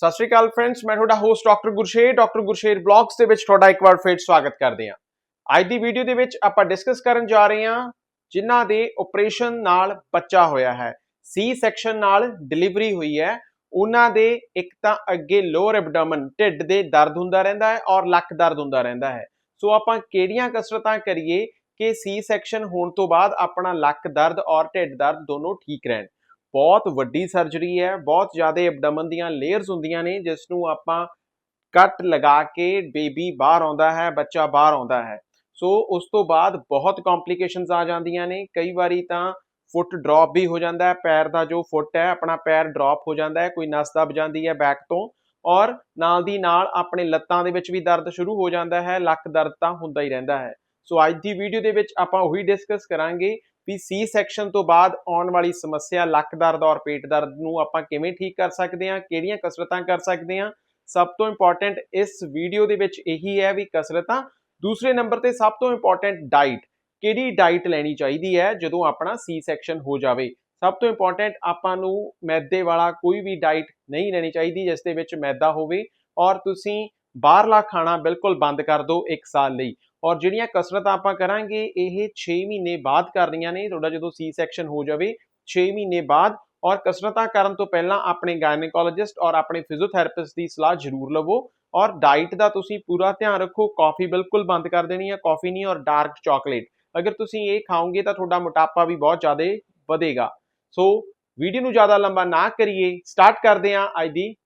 ਸਤਿ ਸ਼੍ਰੀ ਅਕਾਲ ਫਰੈਂਡਸ ਮੈਂ ਤੁਹਾਡਾ host doctor Gursher doctor Gursher blogs ਦੇ ਵਿੱਚ ਤੁਹਾਡਾ ਇੱਕ ਵਾਰ ਫਿਰ ਸਵਾਗਤ ਕਰਦੇ ਹਾਂ। ਅੱਜ ਦੀ ਵੀਡੀਓ ਦੇ ਵਿੱਚ ਆਪਾਂ ਡਿਸਕਸ ਕਰਨ ਜਾ ਰਹੇ ਹਾਂ ਜਿਨ੍ਹਾਂ ਦੇ ਆਪਰੇਸ਼ਨ ਨਾਲ ਬੱਚਾ ਹੋਇਆ ਹੈ। ਸੀ ਸੈਕਸ਼ਨ ਨਾਲ ਡਿਲੀਵਰੀ ਹੋਈ ਹੈ। ਉਹਨਾਂ ਦੇ ਇੱਕ ਤਾਂ ਅੱਗੇ ਲੋਅਰ ਐਬਡੋਮਨ ਢਿੱਡ ਦੇ ਦਰਦ ਹੁੰਦਾ ਰਹਿੰਦਾ ਹੈ ਔਰ ਲੱਕ ਦਰਦ ਹੁੰਦਾ ਰਹਿੰਦਾ ਹੈ। ਸੋ ਆਪਾਂ ਕਿਹੜੀਆਂ ਕਸਰਤਾਂ ਕਰੀਏ ਕਿ ਸੀ ਸੈਕਸ਼ਨ ਹੋਣ ਤੋਂ ਬਾਅਦ ਆਪਣਾ ਲੱਕ ਦਰਦ ਔਰ ਢਿੱਡ ਦਰਦ ਦੋਨੋਂ ਠੀਕ ਰਹਿਣ। ਬਹੁਤ ਵੱਡੀ ਸਰਜਰੀ ਹੈ, ਬਹੁਤ ਜ਼ਿਆਦਾ ਐਬਡੋਮਨ ਦੀਆਂ ਲੇਅਰਸ ਹੁੰਦੀਆਂ ਨੇ ਜਿਸ ਨੂੰ ਆਪਾਂ ਕੱਟ ਲਗਾ ਕੇ ਬੇਬੀ ਬਾਹਰ ਆਉਂਦਾ ਹੈ, ਬੱਚਾ ਬਾਹਰ ਆਉਂਦਾ ਹੈ। ਸੋ ਉਸ ਤੋਂ ਬਾਅਦ ਬਹੁਤ ਕੰਪਲਿਕੇਸ਼ਨਸ ਆ ਜਾਂਦੀਆਂ ਨੇ, ਕਈ ਵਾਰੀ ਤਾਂ ਫੁੱਟ ਡ੍ਰੌਪ ਵੀ ਹੋ ਜਾਂਦਾ ਹੈ, ਪੈਰ ਦਾ ਜੋ ਫੁੱਟ ਹੈ, ਆਪਣਾ ਪੈਰ ਡ੍ਰੌਪ ਹੋ ਜਾਂਦਾ ਹੈ, ਕੋਈ ਨਸ ਦਬ ਜਾਂਦੀ ਹੈ ਬੈਕ ਤੋਂ, ਔਰ ਨਾਲ ਦੀ ਨਾਲ ਆਪਣੇ ਲੱਤਾਂ ਦੇ ਵਿੱਚ ਵੀ ਦਰਦ ਸ਼ੁਰੂ ਹੋ ਜਾਂਦਾ ਹੈ, ਲੱਕ ਦਰਦ ਤਾਂ ਹੁੰਦਾ ਹੀ ਰਹਿੰਦਾ ਹੈ। ਸੋ ਅੱਜ ਦੀ ਵੀਡੀਓ ਦੇ ਵਿੱਚ ਆਪਾਂ ਉਹੀ ਡਿਸਕਸ ਕਰਾਂਗੇ ਵੀ ਸੀ ਸੈਕਸ਼ਨ ਤੋਂ ਬਾਅਦ ਆਉਣ ਵਾਲੀ ਸਮੱਸਿਆ, ਲੱਕ ਦਰਦ ਔਰ ਪੇਟ ਦਰਦ ਨੂੰ ਆਪਾਂ ਕਿਵੇਂ ਠੀਕ ਕਰ ਸਕਦੇ ਹਾਂ, ਕਿਹੜੀਆਂ ਕਸਰਤਾਂ ਕਰ ਸਕਦੇ ਹਾਂ, ਸਭ ਤੋਂ ਇੰਪੋਰਟੈਂਟ ਇਸ ਵੀਡੀਓ ਦੇ ਵਿੱਚ ਇਹੀ ਹੈ ਵੀ ਕਸਰਤਾਂ। ਦੂਸਰੇ ਨੰਬਰ ਤੇ ਸਭ ਤੋਂ ਇੰਪੋਰਟੈਂਟ ਡਾਈਟ ਕਿਹੜੀ ਡਾਈਟ ਲੈਣੀ ਚਾਹੀਦੀ ਹੈ ਜਦੋਂ ਆਪਣਾ ਸੀ ਸੈਕਸ਼ਨ ਹੋ ਜਾਵੇ? ਸਭ ਤੋਂ ਇੰਪੋਰਟੈਂਟ ਆਪਾਂ ਨੂੰ ਮੈਦੇ ਵਾਲਾ ਕੋਈ ਵੀ ਡਾਈਟ ਨਹੀਂ ਲੈਣੀ ਚਾਹੀਦੀ ਜਿਸ ਦੇ ਵਿੱਚ ਮੈਦਾ ਹੋਵੇ ਔਰ ਤੁਸੀਂ ਬਾਹਰਲਾ ਖਾਣਾ ਬਿਲਕੁਲ ਬੰਦ ਕਰ ਦਿਓ 1 ਸਾਲ ਲਈ। ਔਰ ਜਿਹੜੀਆਂ ਕਸਰਤਾਂ ਆਪਾਂ ਕਰਾਂਗੇ, ਇਹ 6 ਮਹੀਨੇ ਬਾਅਦ ਕਰਨੀਆਂ ਨੇ, ਤੁਹਾਡਾ ਜਦੋਂ ਸੀ ਸੈਕਸ਼ਨ ਹੋ ਜਾਵੇ 6 ਮਹੀਨੇ ਬਾਅਦ। ਔਰ ਕਸਰਤਾਂ ਕਰਨ ਤੋਂ ਪਹਿਲਾਂ ਆਪਣੇ ਗਾਇਨੇਕੋਲੋਜਿਸਟ ਔਰ ਆਪਣੇ ਫਿਜ਼ੀਓਥੈਰੇਪਿਸਟ ਦੀ ਸਲਾਹ ਜ਼ਰੂਰ ਲਵੋ। ਔਰ ਡਾਈਟ ਦਾ ਤੁਸੀਂ ਪੂਰਾ ਧਿਆਨ ਰੱਖੋ ਕਾਫੀ ਬਿਲਕੁਲ ਬੰਦ ਕਰ ਦੇਣੀ ਹੈ ਕਾਫੀ ਨਹੀਂ ਔਰ ਡਾਰਕ ਚਾਕਲੇਟ ਅਗਰ ਤੁਸੀਂ ਇਹ ਖਾਓਗੇ ਤਾਂ ਤੁਹਾਡਾ ਮੋਟਾਪਾ ਵੀ ਬਹੁਤ ਜ਼ਿਆਦਾ ਵਧੇਗਾ। ਸੋ ਵੀਡੀਓ ਨੂੰ ਜ਼ਿਆਦਾ ਲੰਬਾ ਨਾ ਕਰੀਏ। ਸਟਾਰਟ ਕਰਦੇ ਹਾਂ ਅੱਜ ਦੀ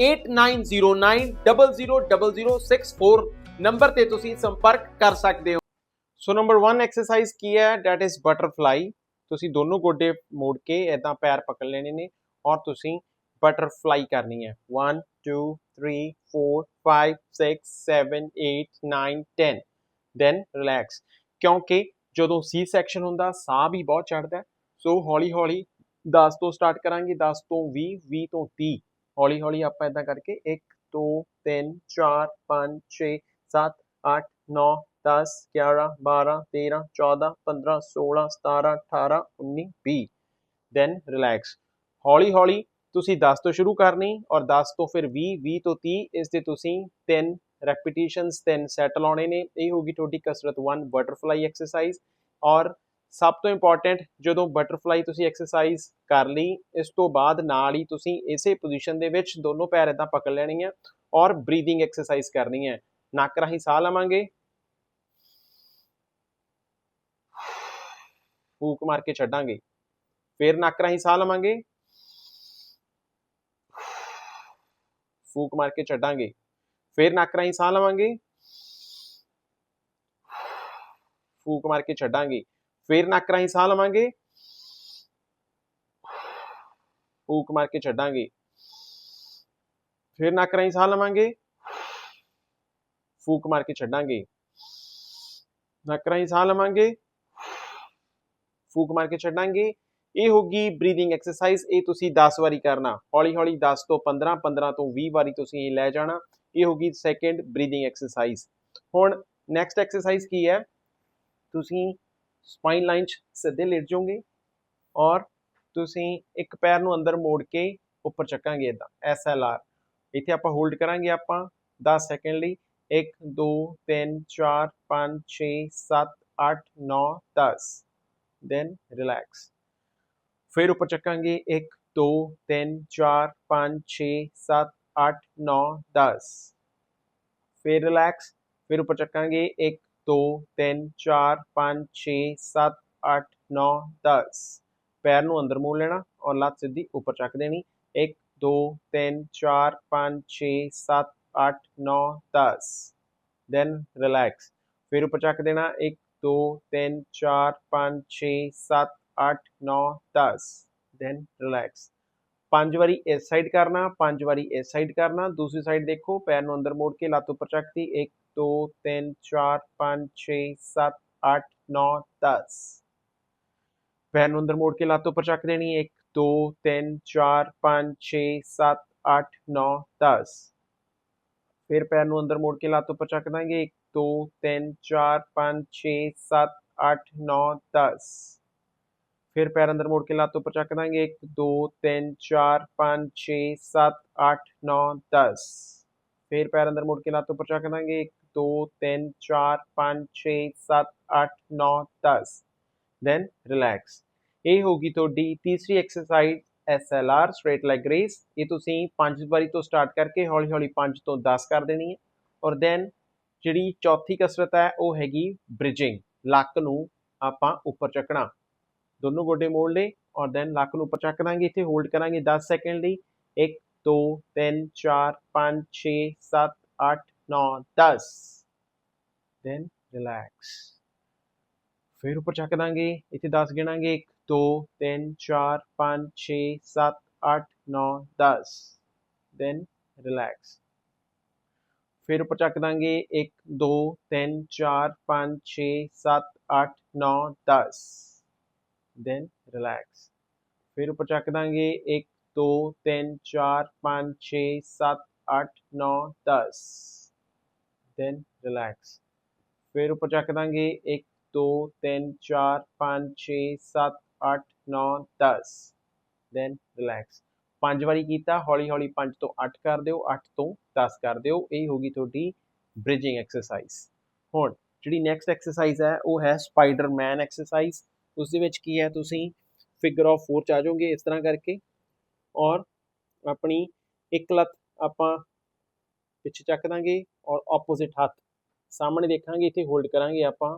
8909000064 ਨੰਬਰ ਤੇ ਤੁਸੀਂ ਸੰਪਰਕ ਕਰ ਸਕਦੇ ਹੋ। ਸੋ ਨੰਬਰ 1 ਐਕਸਰਸਾਈਜ਼ ਕੀ ਹੈ? ਥੈਟ ਇਜ਼ ਬਟਰਫਲਾਈ ਤੁਸੀਂ ਦੋਨੋਂ ਗੋਡੇ ਮੋੜ ਕੇ ਇਦਾਂ ਪੈਰ ਪਕੜ ਲੈਣੇ ਨੇ ਔਰ ਤੁਸੀਂ ਬਟਰਫਲਾਈ ਕਰਨੀ ਹੈ। 1 2 3 4 5 6 7 8 9 10 ਦੈਨ ਰਿਲੈਕਸ ਕਿਉਂਕਿ ਜਦੋਂ ਸੀ ਸੈਕਸ਼ਨ ਹੁੰਦਾ, ਸਾਹ ਵੀ ਬਹੁਤ ਚੜਦਾ ਸੋ ਹੌਲੀ ਹੌਲੀ 10 ਤੋਂ ਸਟਾਰਟ ਕਰਾਂਗੇ 10 ਤੋਂ 20 20 ਤੋਂ 30 ਹੌਲੀ ਹੌਲੀ ਆਪਾਂ ਇਦਾਂ ਕਰਕੇ 1 2 3 4 5 6 7 8 9 10 11 12 13 14 15 16 17 18 19 20 ਦੈਨ ਰਿਲੈਕਸ ਹੌਲੀ ਹੌਲੀ ਤੁਸੀਂ 10 ਤੋਂ ਸ਼ੁਰੂ ਕਰਨੀ ਔਰ 10 ਤੋਂ ਫਿਰ 20 20 ਤੋਂ 30 ਇਸ ਦੇ ਤੁਸੀਂ 3 ਰੈਪੀਟੀਸ਼ਨਸ 3 ਸੈਟ ਲਾਉਣੇ ਨੇ। ਇਹ ਹੋਗੀ ਤੁਹਾਡੀ ਕਸਰਤ 1 ਬਟਰਫਲਾਈ ਐਕਸਰਸਾਈਜ਼ ਔਰ ਸਭ ਤੋਂ ਇੰਪੋਰਟੈਂਟ ਜਦੋਂ ਬਟਰਫਲਾਈ ਤੁਸੀਂ ਐਕਸਰਸਾਈਜ਼ ਕਰ ਲਈ, ਇਸ ਤੋਂ ਬਾਅਦ ਨਾਲ ਹੀ ਤੁਸੀਂ ਇਸੇ ਪੋਜੀਸ਼ਨ ਦੇ ਵਿੱਚ ਦੋਨੋਂ ਪੈਰ ਇਦਾਂ ਪਕੜ ਲੈਣੀ ਹੈ ਔਰ ਬਰੀਥਿੰਗ ਐਕਸਰਸਾਈਜ਼ ਕਰਨੀ ਹੈ। ਨੱਕ ਰਾਹੀਂ ਸਾਹ ਲਵਾਂਗੇ। ਫੂਕ ਮਾਰ ਕੇ ਛੱਡਾਂਗੇ। ਫਿਰ ਨੱਕ ਰਾਹੀਂ ਸਾਹ ਲਵਾਂਗੇ। ਫੂਕ ਮਾਰ ਕੇ ਛੱਡਾਂਗੇ। ਫਿਰ ਨੱਕ ਰਾਹੀਂ ਸਾਹ ਲਵਾਂਗੇ। ਫੂਕ ਮਾਰ ਕੇ ਛੱਡਾਂਗੇ। ਫਿਰ ਨੱਕ ਰਾਹੀਂ ਸਾਹ ਲਵਾਂਗੇ ਫੂਕ ਮਾਰ ਕੇ ਛੱਡਾਂਗੇ ਫਿਰ ਨੱਕ ਰਾਹੀਂ ਸਾਹ ਲਵਾਂਗੇ ਫੂਕ ਮਾਰ ਕੇ ਛੱਡਾਂਗੇ ਨੱਕ ਰਾਹੀਂ ਸਾਹ ਲਵਾਂਗੇ ਫੂਕ ਮਾਰ ਕੇ ਛੱਡਾਂਗੇ ਇਹ ਹੋਗੀ ਬਰੀਥਿੰਗ ਐਕਸਰਸਾਈਜ਼ ਇਹ ਤੁਸੀਂ 10 ਵਾਰੀ ਕਰਨਾ ਹੌਲੀ ਹੌਲੀ 10 ਤੋਂ 15 15 ਤੋਂ 20 ਵਾਰੀ ਤੁਸੀਂ ਇਹ ਲੈ ਜਾਣਾ ਇਹ ਹੋਗੀ ਸੈਕੰਡ ਬਰੀਥਿੰਗ ਐਕਸਰਸਾਈਜ਼ ਹੁਣ ਨੈਕਸਟ ਐਕਸਰਸਾਈਜ਼ ਕੀ ਹੈ ਤੁਸੀਂ ਸਪਾਈਨ ਲਾਈਨ 'ਚ ਸਿੱਧੇ ਲੇਟ ਜਾਓਗੇ ਔਰ ਤੁਸੀਂ ਇੱਕ ਪੈਰ ਨੂੰ ਅੰਦਰ ਮੋੜ ਕੇ ਉੱਪਰ ਚੱਕਾਂਗੇ ਇਦਾਂ ਐਸ ਐਲ ਆਰ ਇੱਥੇ ਆਪਾਂ ਹੋਲਡ ਕਰਾਂਗੇ ਆਪਾਂ 10 ਸੈਕਿੰਡ ਲਈ। 1 2 3 4 5 6 7 8 9 10 ਦੈਨ ਰਿਲੈਕਸ ਫਿਰ ਉੱਪਰ ਚੱਕਾਂਗੇ 1 2 3 4 5 6 7 8 9 10 ਫਿਰ ਰਿਲੈਕਸ ਫਿਰ ਉੱਪਰ ਚੱਕਾਂਗੇ 1 2 3 4 5 6 7 8 9 10 ਪੈਰ ਨੂੰ ਅੰਦਰ ਮੋੜ ਲੈਣਾ ਔਰ ਲੱਤ ਸਿੱਧੀ ਉੱਪਰ ਚੱਕ ਦੇਣੀ। 1 2 3 4 5 6 7 8 9 10 ਦੈਨ ਰਿਲੈਕਸ ਫਿਰ ਉੱਪਰ ਚੱਕ ਦੇਣਾ। 1 2 3 4 5 6 7 8 9 10 ਦੈਨ ਰਿਲੈਕਸ ਪੰਜ ਵਾਰੀ ਇਸ ਸਾਈਡ ਕਰਨਾ, ਪੰਜ ਵਾਰੀ ਇਸ ਸਾਈਡ ਕਰਨਾ, ਦੂਸਰੀ ਸਾਈਡ ਦੇਖੋ, ਪੈਰ ਨੂੰ ਅੰਦਰ ਮੋੜ ਕੇ ਲੱਤ ਉੱਪਰ ਚੱਕਤੀ 1 2 3 4 5 6 7 8 9 10 ਪੈਰ ਨੂੰ ਅੰਦਰ ਮੋੜ ਕੇ ਲੱਤ ਉੱਪਰ ਚੱਕ ਦੇਣੀ 1 2 3 4 5 6 7 8 9 10 ਫਿਰ ਪੈਰ ਨੂੰ ਅੰਦਰ ਮੋੜ ਕੇ ਲੱਤ ਉੱਪਰ ਚੱਕ ਦਾਂਗੇ 1 2 3 4 5 6 7 8 9 10 ਫਿਰ ਪੈਰ ਅੰਦਰ ਮੋੜ ਕੇ ਲੱਤ ਉੱਪਰ ਚੱਕ ਦਾਂਗੇ। 1 2 3 4 5 6 7 8 9 10 ਫਿਰ ਪੈਰ ਅੰਦਰ ਮੋੜ ਕੇ ਲੱਤ ਉੱਪਰ ਚੱਕ ਦਾਂਗੇ। 1 2 3 4 5 6 7 8 9 10 ਦੈਨ ਰਿਲੈਕਸ ਇਹ ਹੋਗੀ ਤੁਹਾਡੀ ਤੀਸਰੀ exercise SLR straight leg raise ਇਹ ਤੁਸੀਂ 5 ਵਾਰੀ ਤੋਂ ਸਟਾਰਟ ਕਰਕੇ ਹੌਲੀ ਹੌਲੀ 5 ਤੋਂ 10 ਕਰ ਦੇਣੀ ਹੈ। ਔਰ ਦੈਨ ਜਿਹੜੀ ਚੌਥੀ ਕਸਰਤ ਹੈ, ਉਹ ਹੈਗੀ ਬ੍ਰਿਜਿੰਗ ਲੱਕ ਨੂੰ ਆਪਾਂ ਉੱਪਰ ਚੱਕਣਾ। ਦੋਨੋਂ ਗੋਡੇ ਮੋੜ ਲਏ ਔਰ ਦੈਨ ਲੱਕ ਨੂੰ ਉੱਪਰ ਚੱਕ ਦਾਂਗੇ ਇੱਥੇ ਹੋਲਡ ਕਰਾਂਗੇ 10 ਸੈਕਿੰਡ ਲਈ 1 2 3 4 5 6 7 8 9 10 ਦੈਨ ਰਿਲੈਕਸ ਫਿਰ ਉੱਪਰ ਚੱਕ ਦਾਂਗੇ ਇੱਥੇ 10 ਗਿਣਾਂਗੇ 1 2 3 4 5 6 7 8 9 10 ਦੈਨ ਰਿਲੈਕਸ ਫਿਰ ਉੱਪਰ ਚੱਕ ਦਾਂਗੇ 1 2 3 4 5 6 7 8 9 10 ਦੈਨ ਰਿਲੈਕਸ ਫਿਰ ਉੱਪਰ ਚੱਕ ਦਾਂਗੇ 1 2 3 4 5 6 7 8 9 10 ਦੈਨ ਰਿਲੈਕਸ ਫਿਰ ਉੱਪਰ ਚੱਕ ਦਾਂਗੇ 1 2 3 4 5 6 7 8 9 10 ਦੈਨ ਰਿਲੈਕਸ ਪੰਜ ਵਾਰੀ ਕੀਤਾ ਹੌਲੀ ਹੌਲੀ 5 ਤੋਂ 8 ਕਰ ਦਿਓ 8 ਤੋਂ 10 ਕਰ ਦਿਓ ਇਹ ਹੋਗੀ ਤੁਹਾਡੀ ਬ੍ਰਿਜਿੰਗ ਐਕਸਰਸਾਈਜ਼ ਹੁਣ ਜਿਹੜੀ ਨੈਕਸਟ ਐਕਸਰਸਾਈਜ਼ ਹੈ ਉਹ ਹੈ ਸਪਾਈਡਰਮੈਨ ਐਕਸਰਸਾਈਜ਼ ਉਸ ਦੇ ਵਿੱਚ ਕੀ ਹੈ ਤੁਸੀਂ ਫਿਗਰ ਆਫ 4 ਚ ਆ ਜਾਓਗੇ ਇਸ ਤਰ੍ਹਾਂ ਕਰਕੇ ਔਰ ਆਪਣੀ ਇੱਕ ਲੱਤ ਆਪਾਂ ਪਿੱਛੇ ਚੱਕ ਦਾਂਗੇ ਔਰ ਆਪੋਜ਼ਿਟ ਹੱਥ ਸਾਹਮਣੇ ਦੇਖਾਂਗੇ ਇੱਥੇ ਹੋਲਡ ਕਰਾਂਗੇ ਆਪਾਂ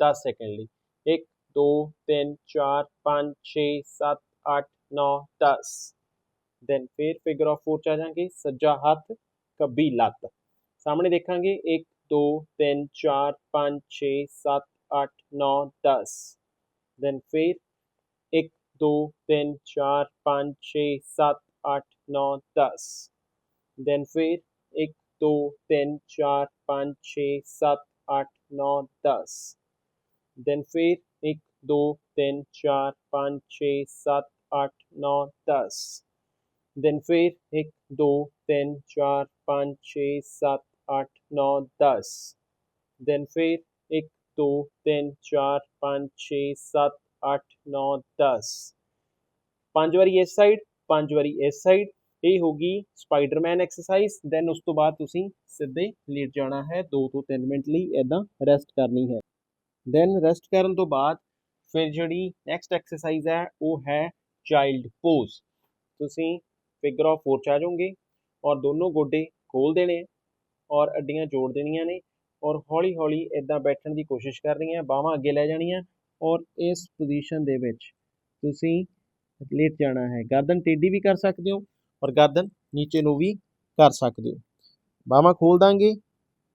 10 ਸੈਕਿੰਡ ਲਈ 1 2 3 4 5 6 7 8 9 10 ਦੈਨ ਫਿਰ ਫਿਗਰ ਆਫ 4 ਚ ਆ ਜਾਾਂਗੇ ਸੱਜਾ ਹੱਥ ਕੱਬੀ ਲੱਤ ਸਾਹਮਣੇ ਦੇਖਾਂਗੇ 1 2 3 4 5 6 7 8 9 10 ਦੈਨ ਫਿਰ 1 2 3 4 5 6 7 8 9 10 ਦੈਨ ਫਿਰ 1 2 3 4 5 6 7 8 9 10 ਦੈਨ ਫਿਰ 1 2 3 4 5 6 7 8 9 10 then ਫਿਰ 1 2 3 4 5 6 7 8 9 10 then ਫਿਰ 1 2 3 4 5 6 7 8 9 10 ਪੰਜ ਵਾਰੀ ਇਸ ਸਾਈਡ ਪੰਜ ਵਾਰੀ ਇਸ ਸਾਈਡ ਇਹ ਹੋਗੀ ਸਪਾਈਡਰਮੈਨ ਐਕਸਰਸਾਈਜ਼ ਦੈਨ ਉਸ ਤੋਂ ਬਾਅਦ ਤੁਸੀਂ ਸਿੱਧੇ ਲੇਟ ਜਾਣਾ ਹੈ। 2 ਤੋਂ 3 ਮਿੰਟ ਲਈ ਇਦਾਂ ਰੈਸਟ ਕਰਨੀ ਹੈ। ਦੈਨ ਰੈਸਟ ਕਰਨ ਤੋਂ ਬਾਅਦ ਫਿਰ ਜਿਹੜੀ ਨੈਕਸਟ ਐਕਸਰਸਾਈਜ਼ ਹੈ, ਉਹ ਹੈ ਚਾਈਲਡ ਪੋਜ਼ ਤੁਸੀਂ ਫਿਗਰ ਆਫ 4 ਚ ਆ ਜਾਓਗੇ ਔਰ ਦੋਨੋਂ ਗੋਡੇ ਖੋਲ ਦੇਣੇ ਔਰ ਅੱਡੀਆਂ ਜੋੜ ਦੇਣੀਆਂ ਨੇ। ਔਰ ਹੌਲੀ ਹੌਲੀ ਇਦਾਂ ਬੈਠਣ ਦੀ ਕੋਸ਼ਿਸ਼ ਕਰਨੀ ਹੈ ਬਾਹਾਂ ਅੱਗੇ ਲੈ ਜਾਣੀਆਂ ਔਰ ਇਸ ਪੋਜੀਸ਼ਨ ਦੇ ਵਿੱਚ ਤੁਸੀਂ ਲੇਟ ਜਾਣਾ ਹੈ। ਗਰਦਨ ਟੇਢੀ ਵੀ ਕਰ ਸਕਦੇ ਹੋ ਔਰ ਗਰਦਨ ਨੀਚੇ ਨੂੰ ਵੀ ਕਰ ਸਕਦੇ ਹੋ। ਬਾਹਾਂ ਖੋਲ ਦਾਂਗੇ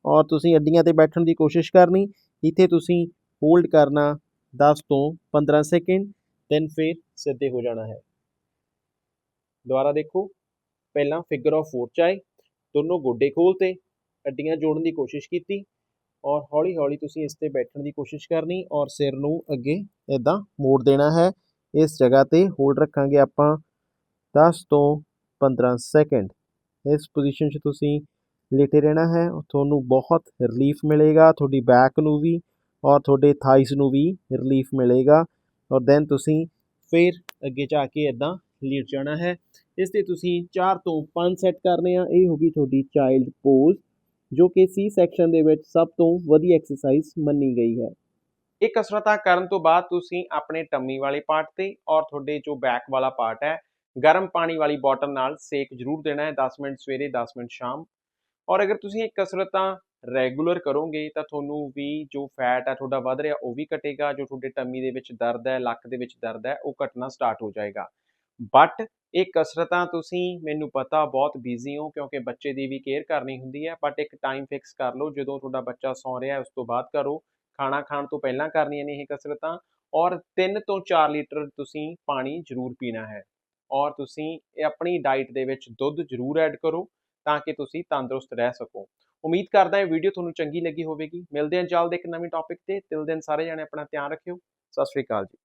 ਔਰ ਤੁਸੀਂ ਅੱਡੀਆਂ ਤੇ ਬੈਠਣ ਦੀ ਕੋਸ਼ਿਸ਼ ਕਰਨੀ, ਇੱਥੇ ਤੁਸੀਂ ਹੋਲਡ ਕਰਨਾ 10 ਤੋਂ 15 ਸੈਕਿੰਡ ਦੈਨ ਫਿਰ ਸਿੱਧੇ ਹੋ ਜਾਣਾ ਹੈ। ਦੁਬਾਰਾ ਦੇਖੋ, ਪਹਿਲਾਂ ਫਿਗਰ ਆਫ 4 ਚ ਆਏ, ਦੋਨੋਂ ਗੋਡੇ ਖੋਲਤੇ, ਅੱਡੀਆਂ ਜੋੜਨ ਦੀ ਕੋਸ਼ਿਸ਼ ਕੀਤੀ ਔਰ ਹੌਲੀ ਹੌਲੀ ਤੁਸੀਂ ਇਸ ਤੇ ਬੈਠਣ ਦੀ ਕੋਸ਼ਿਸ਼ ਕਰਨੀ ਔਰ ਸਿਰ ਨੂੰ ਅੱਗੇ ਇਦਾਂ ਮੋੜ ਦੇਣਾ ਹੈ। ਇਸ ਜਗ੍ਹਾ ਤੇ ਹੋਲਡ ਰੱਖਾਂਗੇ ਆਪਾਂ 10 ਤੋਂ 15 ਸੈਕਿੰਡ। ਇਸ ਪੋਜੀਸ਼ਨ 'ਚ ਤੁਸੀਂ ਲੇਟੇ ਰਹਿਣਾ ਹੈ। ਤੁਹਾਨੂੰ ਬਹੁਤ ਰਿਲੀਫ ਮਿਲੇਗਾ, ਤੁਹਾਡੀ ਬੈਕ ਨੂੰ ਵੀ ਔਰ ਤੁਹਾਡੇ ਥਾਈਸ ਨੂੰ ਵੀ ਰਿਲੀਫ ਮਿਲੇਗਾ ਔਰ ਦੈਨ ਤੁਸੀਂ ਫਿਰ ਅੱਗੇ ਜਾ ਕੇ ਇਦਾਂ ਲੇਟ ਜਾਣਾ ਹੈ। ਇਸ ਤੇ ਤੁਸੀਂ 4 ਤੋਂ 5 ਸੈੱਟ ਕਰਨੇ ਆ। ਇਹ ਹੋਗੀ ਤੁਹਾਡੀ ਚਾਈਲਡ ਪੋਜ਼ ਜੋ ਕਿ ਸੀ ਸੈਕਸ਼ਨ ਦੇ ਵਿੱਚ ਸਭ ਤੋਂ ਵਧੀਆ ਐਕਸਰਸਾਈਜ਼ ਮੰਨੀ ਗਈ ਹੈ। ਇਹ ਕਸਰਤਾਂ ਕਰਨ ਤੋਂ ਬਾਅਦ ਤੁਸੀਂ ਆਪਣੇ ਟੰਮੀ ਵਾਲੇ ਪਾਰਟ ਤੇ ਔਰ ਤੁਹਾਡੇ ਜੋ ਬੈਕ ਵਾਲਾ ਪਾਰਟ ਹੈ, ਗਰਮ ਪਾਣੀ ਵਾਲੀ ਬੋਟਲ ਨਾਲ ਸੇਕ ਜ਼ਰੂਰ ਦੇਣਾ ਹੈ 10 ਮਿੰਟ ਸਵੇਰੇ 10 ਮਿੰਟ ਸ਼ਾਮ। ਔਰ ਅਗਰ ਤੁਸੀਂ ਇਹ ਕਸਰਤਾਂ ਰੈਗੂਲਰ ਕਰੋਗੇ ਤਾਂ ਤੁਹਾਨੂੰ ਵੀ ਜੋ ਫੈਟ ਹੈ ਤੁਹਾਡਾ ਵੱਧ ਰਿਹਾ ਉਹ ਵੀ ਘਟੇਗਾ, ਜੋ ਤੁਹਾਡੇ ਟੰਮੀ ਦੇ ਵਿੱਚ ਦਰਦ ਹੈ, ਲੱਕ ਦੇ ਵਿੱਚ ਦਰਦ ਹੈ, ਉਹ ਘਟਣਾ ਸਟਾਰਟ ਹੋ ਜਾਏਗਾ। ਬਟ ਇਹ ਕਸਰਤਾਂ ਤੁਸੀਂ ਮੈਨੂੰ ਪਤਾ ਬਹੁਤ ਬਿਜ਼ੀ ਹੋ ਕਿਉਂਕਿ ਬੱਚੇ ਦੀ ਵੀ ਕੇਅਰ ਕਰਨੀ ਹੁੰਦੀ ਹੈ ਬਟ ਇੱਕ ਟਾਈਮ ਫਿਕਸ ਕਰ ਲਓ, ਜਦੋਂ ਤੁਹਾਡਾ ਬੱਚਾ ਸੌਂ ਰਿਹਾ ਉਸ ਤੋਂ ਬਾਅਦ ਕਰੋ। ਖਾਣਾ ਖਾਣ ਤੋਂ ਪਹਿਲਾਂ ਕਰਨੀਆਂ ਨੇ ਇਹ ਕਸਰਤਾਂ ਔਰ 3 ਤੋਂ 4 ਲੀਟਰ ਤੁਸੀਂ ਪਾਣੀ ਜ਼ਰੂਰ ਪੀਣਾ ਹੈ। ਔਰ ਤੁਸੀਂ ਇਹ ਆਪਣੀ ਡਾਈਟ ਦੇ ਵਿੱਚ ਦੁੱਧ ਜ਼ਰੂਰ ਐਡ ਕਰੋ ਤਾਂ ਕਿ ਤੁਸੀਂ ਤੰਦਰੁਸਤ ਰਹਿ ਸਕੋ। ਉਮੀਦ ਕਰਦਾ ਇਹ ਵੀਡੀਓ ਤੁਹਾਨੂੰ ਚੰਗੀ ਲੱਗੀ ਹੋਵੇਗੀ। ਮਿਲਦੇ ਹਾਂ ਜਲਦ ਇੱਕ ਨਵੀਂ ਟੌਪਿਕ ਤੇ। ਤਿਲ ਦਿਨ ਸਾਰੇ ਜਣੇ ਆਪਣਾ ਧਿਆਨ ਰੱਖਿਓ। ਸਤਿ ਸ਼੍ਰੀ ਅਕਾਲ ਜੀ।